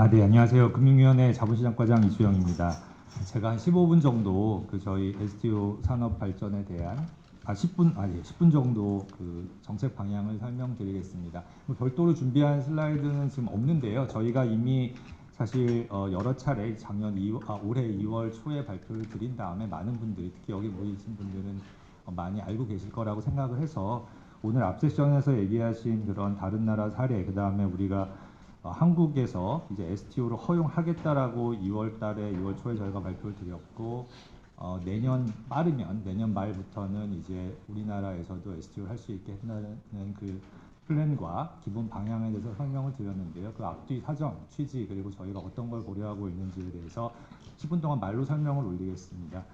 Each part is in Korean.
아, 네, 안녕하세요. 금융위원회 자본시장과장 이수영입니다. 제가 한 15분 정도 그 저희 STO 산업 발전에 대한 아 10분 아니 10분 정도 그 정책 방향을 설명드리겠습니다. 뭐 별도로 준비한 슬라이드는 지금 없는데요. 저희가 이미 사실 어, 여러 차례 작년 2월, 아, 올해 2월 초에 발표를 드린 다음에 많은 분들이 특히 여기 모이신 분들은 어, 많이 알고 계실 거라고 생각을 해서 오늘 앞 세션에서 얘기하신 그런 다른 나라 사례 그 다음에 우리가 어, 한국에서 이제 STO를 허용하겠다라고 2월 달에 2월 초에 저희가 발표를 드렸고 어, 내년 빠르면 내년 말부터는 이제 우리나라에서도 STO를 할 수 있게 한다는 그 플랜과 기본 방향에 대해서 설명을 드렸는데요. 그 앞뒤 사정, 취지 그리고 저희가 어떤 걸 고려하고 있는지에 대해서 10분 동안 말로 설명을 올리겠습니다.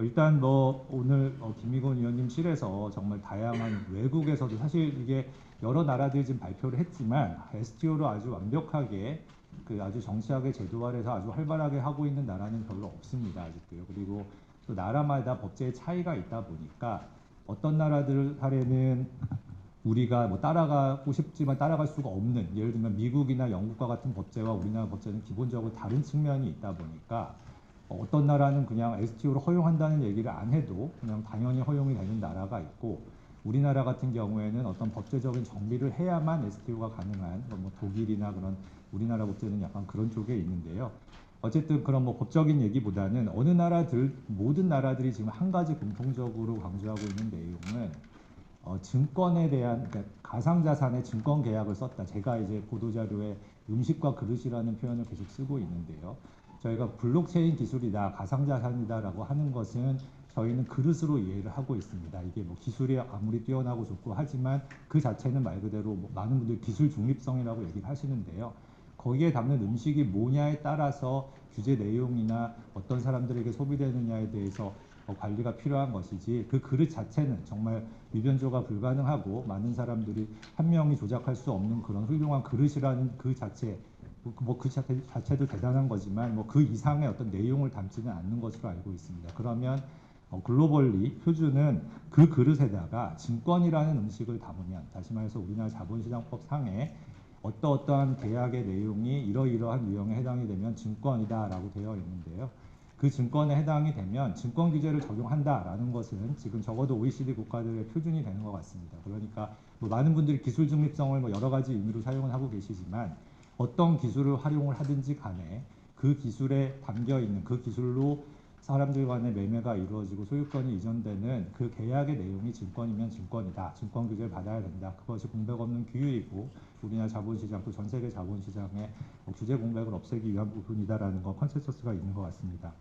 어, 일단 뭐 오늘 어, 김미곤 위원님실에서 정말 다양한 외국에서도 사실 이게 여러 나라들이 지금 발표를 했지만 STO로 아주 완벽하게 그 아주 정치하게 제도화해서 아주 활발하게 하고 있는 나라는 별로 없습니다 아직도요. 그리고 또 나라마다 법제의 차이가 있다 보니까 어떤 나라들 사례는 우리가 뭐 따라가고 싶지만 따라갈 수가 없는 예를 들면 미국이나 영국과 같은 법제와 우리나라 법제는 기본적으로 다른 측면이 있다 보니까 어, 어떤 나라는 그냥 STO를 허용한다는 얘기를 안 해도 그냥 당연히 허용이 되는 나라가 있고 우리나라 같은 경우에는 어떤 법제적인 정비를 해야만 STO가 가능한 뭐 독일이나 그런 우리나라 법제는 약간 그런 쪽에 있는데요. 어쨌든 그런 뭐 법적인 얘기보다는 어느 나라들 모든 나라들이 지금 한 가지 공통적으로 강조하고 있는 내용은 어, 증권에 대한 그러니까 가상자산의 증권 계약을 썼다. 제가 이제 보도자료에 음식과 그릇이라는 표현을 계속 쓰고 있는데요. 저희가 블록체인 기술이다, 가상자산이다라고 하는 것은 저희는 그릇으로 이해를 하고 있습니다. 이게 뭐 기술이 아무리 뛰어나고 좋고 하지만 그 자체는 말 그대로 뭐 많은 분들이 기술 중립성이라고 얘기를 하시는데요. 거기에 담는 음식이 뭐냐에 따라서 규제 내용이나 어떤 사람들에게 소비되느냐에 대해서 어, 관리가 필요한 것이지 그 그릇 자체는 정말 위변조가 불가능하고 많은 사람들이 한 명이 조작할 수 없는 그런 훌륭한 그릇이라는 그 자체 뭐 그 자체도 대단한 거지만 뭐 그 이상의 어떤 내용을 담지는 않는 것으로 알고 있습니다. 그러면 어, 글로벌리 표준은 그 그릇에다가 증권이라는 음식을 담으면 다시 말해서 우리나라 자본시장법 상에 어떠어떠한 계약의 내용이 이러이러한 유형에 해당이 되면 증권이다라고 되어 있는데요. 그 증권에 해당이 되면 증권 규제를 적용한다라는 것은 지금 적어도 OECD 국가들의 표준이 되는 것 같습니다. 그러니까 뭐 많은 분들이 기술 중립성을 뭐 여러 가지 의미로 사용을 하고 계시지만 어떤 기술을 활용을 하든지 간에 그 기술에 담겨 있는 그 기술로 사람들 간의 매매가 이루어지고 소유권이 이전되는 그 계약의 내용이 증권이면 증권이다. 증권 규제를 받아야 된다. 그것이 공백 없는 규율이고 우리나라 자본시장 또전 세계 자본시장의 뭐 규제 공백을 없애기 위한 부분이다라는 거 컨센서스가 있는 것 같습니다.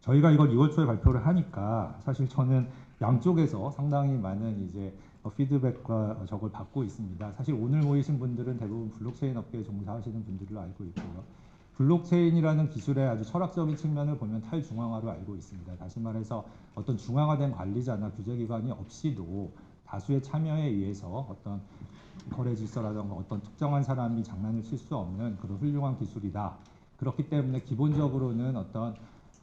저희가 이걸 2월 초에 발표를 하니까 사실 저는 양쪽에서 상당히 많은 이제 어, 피드백과 저걸 받고 있습니다. 사실 오늘 모이신 분들은 대부분 블록체인 업계에 종사하시는 분들로 알고 있고요. 블록체인이라는 기술의 아주 철학적인 측면을 보면 탈중앙화로 알고 있습니다. 다시 말해서 어떤 중앙화된 관리자나 규제기관이 없이도 다수의 참여에 의해서 어떤 거래 질서라든가 어떤 특정한 사람이 장난을 칠 수 없는 그런 훌륭한 기술이다. 그렇기 때문에 기본적으로는 어떤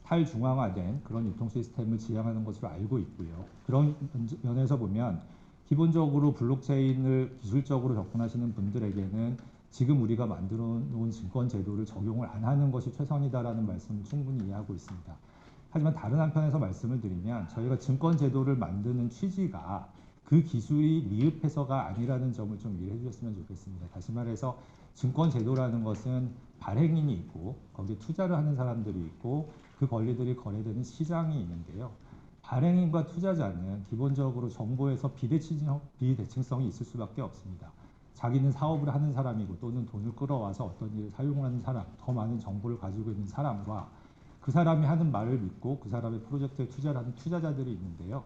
탈중앙화된 그런 유통 시스템을 지향하는 것으로 알고 있고요. 그런 면에서 보면 기본적으로 블록체인을 기술적으로 접근하시는 분들에게는 지금 우리가 만들어 놓은 증권 제도를 적용을 안 하는 것이 최선이다라는 말씀을 충분히 이해하고 있습니다. 하지만 다른 한편에서 말씀을 드리면 저희가 증권 제도를 만드는 취지가 그 기술이 미흡해서가 아니라는 점을 좀 이해해 주셨으면 좋겠습니다. 다시 말해서 증권 제도라는 것은 발행인이 있고 거기에 투자를 하는 사람들이 있고 그 권리들이 거래되는 시장이 있는데요. 발행인과 투자자는 기본적으로 정보에서 비대칭, 비대칭성이 있을 수밖에 없습니다. 자기는 사업을 하는 사람이고 또는 돈을 끌어와서 어떤 일을 사용하는 사람, 더 많은 정보를 가지고 있는 사람과 그 사람이 하는 말을 믿고 그 사람의 프로젝트에 투자를 하는 투자자들이 있는데요.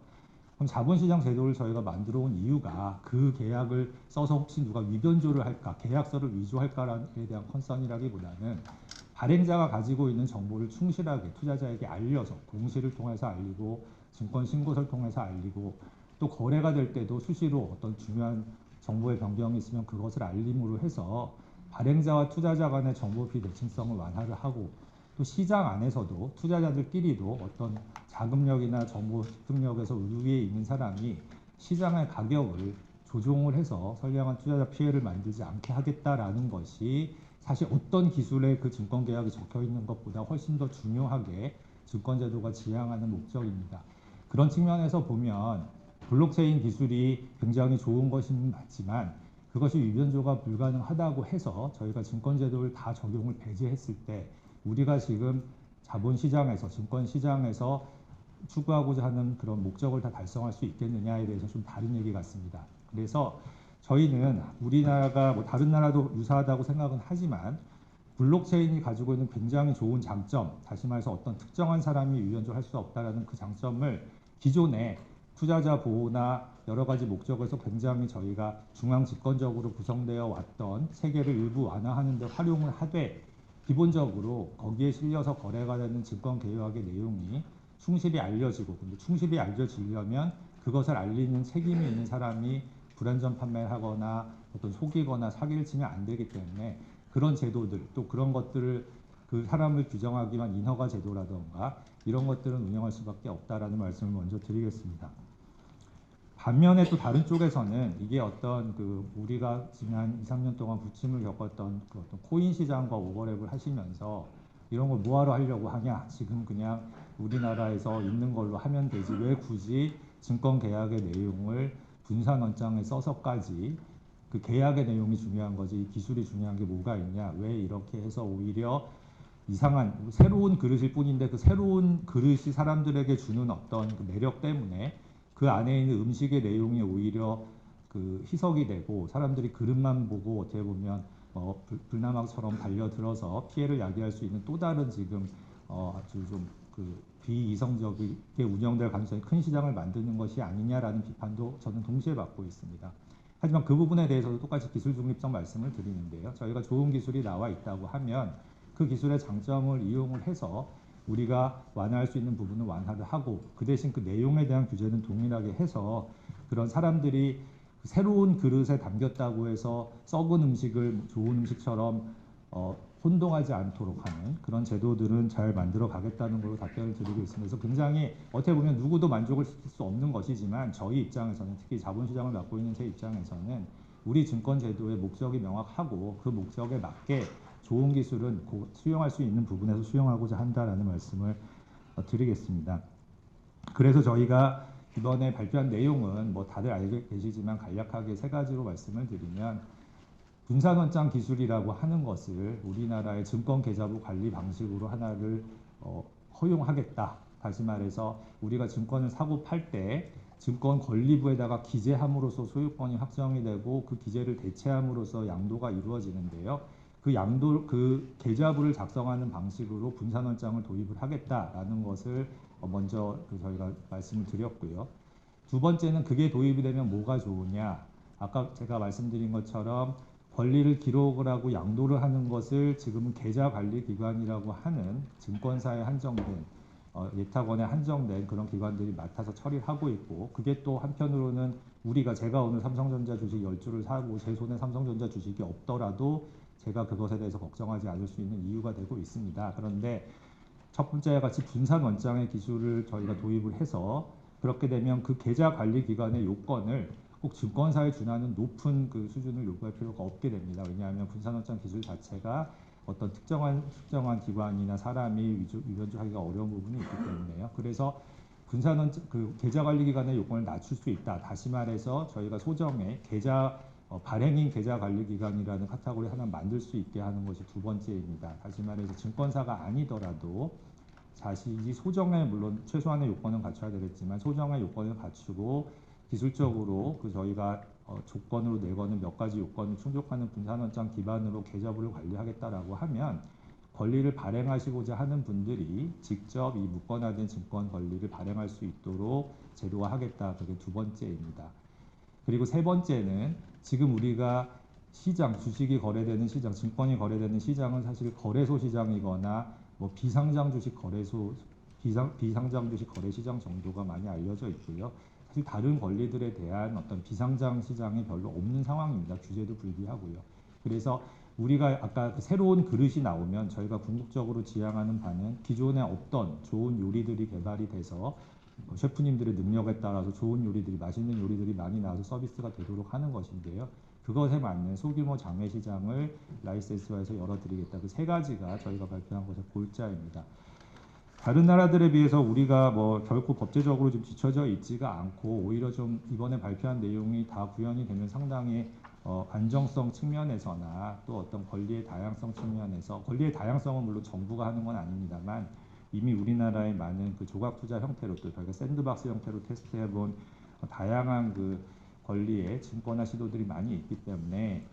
그럼 자본시장 제도를 저희가 만들어 온 이유가 그 계약을 써서 혹시 누가 위변조를 할까, 계약서를 위조할까에 대한 컨선이라기보다는 발행자가 가지고 있는 정보를 충실하게 투자자에게 알려서 공시를 통해서 알리고 증권 신고서를 통해서 알리고 또 거래가 될 때도 수시로 어떤 중요한 정보의 변경이 있으면 그것을 알림으로 해서 발행자와 투자자 간의 정보 비대칭성을 완화를 하고 또 시장 안에서도 투자자들끼리도 어떤 자금력이나 정보 습득력에서 우위에 있는 사람이 시장의 가격을 조종을 해서 선량한 투자자 피해를 만들지 않게 하겠다라는 것이 사실 어떤 기술에 그 증권 계약이 적혀 있는 것보다 훨씬 더 중요하게 증권 제도가 지향하는 목적입니다. 그런 측면에서 보면 블록체인 기술이 굉장히 좋은 것은 맞지만 그것이 위변조가 불가능하다고 해서 저희가 증권 제도를 다 적용을 배제했을 때 우리가 지금 자본 시장에서 증권 시장에서 추구하고자 하는 그런 목적을 다 달성할 수 있겠느냐에 대해서 좀 다른 얘기 같습니다. 그래서 저희는 우리나라가 뭐 다른 나라도 유사하다고 생각은 하지만 블록체인이 가지고 있는 굉장히 좋은 장점, 다시 말해서 어떤 특정한 사람이 유연조할 수 없다라는 그 장점을 기존에 투자자 보호나 여러 가지 목적에서 굉장히 저희가 중앙 집권적으로 구성되어 왔던 체계를 일부 완화하는 데 활용을 하되 기본적으로 거기에 실려서 거래가 되는 증권 계약의 내용이 충실히 알려지고 근데 충실히 알려지려면 그것을 알리는 책임이 있는 사람이 불안전 판매를 하거나 어떤 속이거나 사기를 치면 안 되기 때문에 그런 제도들 또 그런 것들을 그 사람을 규정하기 위한 인허가 제도라던가 이런 것들은 운영할 수밖에 없다라는 말씀을 먼저 드리겠습니다. 반면에 또 다른 쪽에서는 이게 어떤 그 우리가 지난 2, 3년 동안 부침을 겪었던 그 어떤 코인 시장과 오버랩을 하시면서 이런 걸 뭐하러 하려고 하냐? 지금 그냥 우리나라에서 있는 걸로 하면 되지. 왜 굳이 증권 계약의 내용을 분산 원장에 써서까지 그 계약의 내용이 중요한 거지 기술이 중요한 게 뭐가 있냐? 왜 이렇게 해서 오히려 이상한 새로운 그릇일 뿐인데 그 새로운 그릇이 사람들에게 주는 어떤 그 매력 때문에 그 안에 있는 음식의 내용이 오히려 그 희석이 되고 사람들이 그릇만 보고 어떻게 보면 어, 불- 불나방처럼 달려들어서 피해를 야기할 수 있는 또 다른 지금 어, 아주 좀그 비이성적이게 운영될 가능성이 큰 시장을 만드는 것이 아니냐라는 비판도 저는 동시에 받고 있습니다. 하지만 그 부분에 대해서도 똑같이 기술 중립적 말씀을 드리는데요. 저희가 좋은 기술이 나와 있다고 하면 그 기술의 장점을 이용을 해서 우리가 완화할 수 있는 부분은 완화를 하고 그 대신 그 내용에 대한 규제는 동일하게 해서 그런 사람들이 새로운 그릇에 담겼다고 해서 썩은 음식을 좋은 음식처럼 어, 혼동하지 않도록 하는 그런 제도들은 잘 만들어 가겠다는 걸로 답변을 드리고 있습니다. 그래서 굉장히 어떻게 보면 누구도 만족을 시킬 수 없는 것이지만 저희 입장에서는 특히 자본시장을 맡고 있는 제 입장에서는 우리 증권 제도의 목적이 명확하고 그 목적에 맞게 좋은 기술은 고- 수용할 수 있는 부분에서 수용하고자 한다라는 말씀을 어, 드리겠습니다. 그래서 저희가 이번에 발표한 내용은 뭐 다들 알고 계시지만 간략하게 세 가지로 말씀을 드리면 분산원장 기술이라고 하는 것을 우리나라의 증권 계좌부 관리 방식으로 하나를 어, 허용하겠다. 다시 말해서 우리가 증권을 사고 팔 때 증권 권리부에다가 기재함으로써 소유권이 확정이 되고 그 기재를 대체함으로써 양도가 이루어지는데요. 그 양도 그 계좌부를 작성하는 방식으로 분산원장을 도입을 하겠다라는 것을 어, 먼저 그 저희가 말씀을 드렸고요. 두 번째는 그게 도입이 되면 뭐가 좋으냐? 아까 제가 말씀드린 것처럼 권리를 기록을 하고 양도를 하는 것을 지금은 계좌 관리 기관이라고 하는 증권사에 한정된 어, 예탁원에 한정된 그런 기관들이 맡아서 처리를 하고 있고 그게 또 한편으로는 우리가 제가 오늘 삼성전자 주식 10주를 사고 제 손에 삼성전자 주식이 없더라도 제가 그것에 대해서 걱정하지 않을 수 있는 이유가 되고 있습니다. 그런데 첫 번째와 같이 분산 원장의 기술을 저희가 도입을 해서 그렇게 되면 그 계좌 관리 기관의 요건을 꼭 증권사에 준하는 높은 그 수준을 요구할 필요가 없게 됩니다. 왜냐하면 분산 원장 기술 자체가 어떤 특정한 특정한 기관이나 사람이 위변조하기가 어려운 부분이 있기 때문에요. 그래서 분산원 그 계좌 관리 기관의 요건을 낮출 수 있다. 다시 말해서 저희가 소정의 계좌 어, 발행인 계좌 관리 기관이라는 카테고리 하나 만들 수 있게 하는 것이 두 번째입니다. 다시 말해서 증권사가 아니더라도 자신이 소정의 물론 최소한의 요건은 갖춰야 되겠지만 소정의 요건을 갖추고 기술적으로 그 저희가 어, 조건으로 내거는 몇 가지 요건을 충족하는 분산원장 기반으로 계좌부를 관리하겠다라고 하면 권리를 발행하시고자 하는 분들이 직접 이 묶어놔둔 증권 권리를 발행할 수 있도록 제도화하겠다. 그게 두 번째입니다. 그리고 세 번째는 지금 우리가 시장 주식이 거래되는 시장, 증권이 거래되는 시장은 사실 거래소 시장이거나 뭐 비상장 주식 거래소 비상 비상장 주식 거래 시장 정도가 많이 알려져 있고요. 사실 다른 권리들에 대한 어떤 비상장 시장이 별로 없는 상황입니다. 규제도 불비하고요. 그래서 우리가 아까 그 새로운 그릇이 나오면 저희가 궁극적으로 지향하는 바는 기존에 없던 좋은 요리들이 개발이 돼서 뭐 셰프님들의 능력에 따라서 좋은 요리들이 맛있는 요리들이 많이 나와서 서비스가 되도록 하는 것인데요. 그것에 맞는 소규모 장외 시장을 라이센스화해서 열어드리겠다. 그 세 가지가 저희가 발표한 것의 골자입니다. 다른 나라들에 비해서 우리가 뭐 결코 법제적으로 좀 뒤처져 있지가 않고 오히려 좀 이번에 발표한 내용이 다 구현이 되면 상당히 어, 안정성 측면에서나 또 어떤 권리의 다양성 측면에서 권리의 다양성은 물론 정부가 하는 건 아닙니다만 이미 우리나라의 많은 그 조각 투자 형태로 또 저희가 샌드박스 형태로 테스트해본 다양한 그 권리의 증권화 시도들이 많이 있기 때문에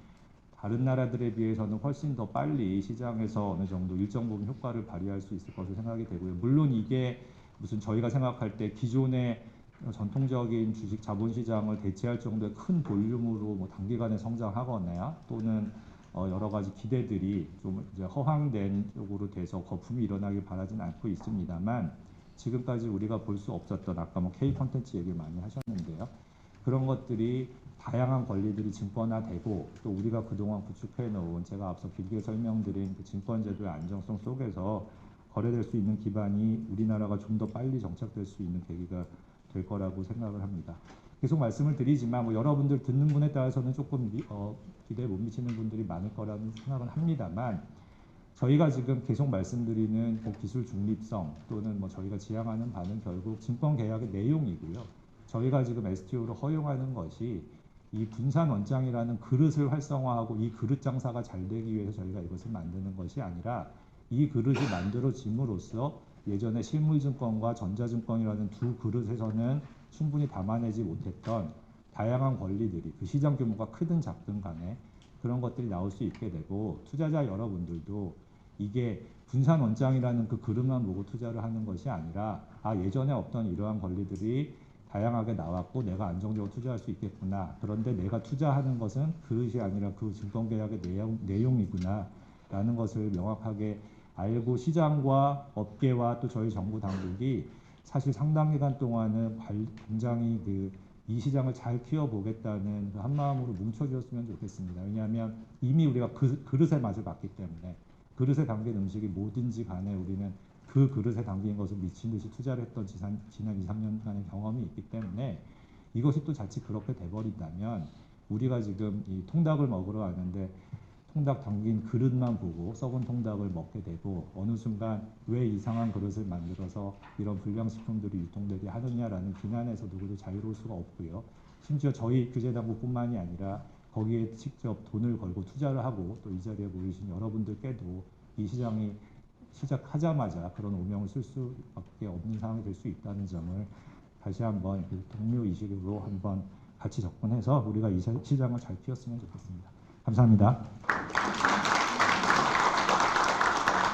다른 나라들에 비해서는 훨씬 더 빨리 시장에서 어느 정도 일정 부분 효과를 발휘할 수 있을 것으로 생각이 되고요. 물론 이게 무슨 저희가 생각할 때 기존의 전통적인 주식 자본 시장을 대체할 정도의 큰 볼륨으로 뭐 단기간에 성장하거나 또는 어 여러 가지 기대들이 좀 이제 허황된 쪽으로 돼서 거품이 일어나길 바라진 않고 있습니다만 지금까지 우리가 볼 수 없었던 아까 뭐 K 콘텐츠 얘기를 많이 하셨는데요. 그런 것들이 다양한 권리들이 증권화되고 또 우리가 그동안 구축해 놓은 제가 앞서 길게 설명드린 그 증권제도의 안정성 속에서 거래될 수 있는 기반이 우리나라가 좀 더 빨리 정착될 수 있는 계기가 될 거라고 생각을 합니다. 계속 말씀을 드리지만 뭐 여러분들 듣는 분에 따라서는 조금 미, 어, 기대에 못 미치는 분들이 많을 거라는 생각은 합니다만 저희가 지금 계속 말씀드리는 그 기술 중립성 또는 뭐 저희가 지향하는 바는 결국 증권 계약의 내용이고요. 저희가 지금 STO를 허용하는 것이 이 분산 원장이라는 그릇을 활성화하고 이 그릇 장사가 잘 되기 위해서 저희가 이것을 만드는 것이 아니라 이 그릇이 만들어짐으로써 예전에 실물증권과 전자증권이라는 두 그릇에서는 충분히 담아내지 못했던 다양한 권리들이 그 시장 규모가 크든 작든 간에 그런 것들이 나올 수 있게 되고 투자자 여러분들도 이게 분산 원장이라는 그 그릇만 보고 투자를 하는 것이 아니라 아 예전에 없던 이러한 권리들이 다양하게 나왔고 내가 안정적으로 투자할 수 있겠구나. 그런데 내가 투자하는 것은 그것이 아니라 그 증권 계약의 내용, 내용이구나 라는 것을 명확하게 알고 시장과 업계와 또 저희 정부 당국이 사실 상당 기간 동안은 관- 굉장히 그 이 시장을 잘 키워보겠다는 그 한마음으로 뭉쳐주었으면 좋겠습니다. 왜냐하면 이미 우리가 그 그릇의 맛을 봤기 때문에 그릇에 담긴 음식이 뭐든지 간에 우리는 그 그릇에 담긴 것을 미친 듯이 투자를 했던 지난, 지난 2, 3년간의 경험이 있기 때문에 이것이 또 자칫 그렇게 돼버린다면 우리가 지금 이 통닭을 먹으러 왔는데 통닭 담긴 그릇만 보고 썩은 통닭을 먹게 되고 어느 순간 왜 이상한 그릇을 만들어서 이런 불량식품들이 유통되게 하느냐라는 비난에서 누구도 자유로울 수가 없고요. 심지어 저희 규제당국뿐만이 아니라 거기에 직접 돈을 걸고 투자를 하고 또 이 자리에 모이신 여러분들께도 이 시장이 시작하자마자 그런 오명을 쓸 수밖에 없는 상황이 될 수 있다는 점을 다시 한번 그 동료 의식으로 한번 같이 접근해서 우리가 이 시- 시장을 잘 키웠으면 좋겠습니다. 감사합니다.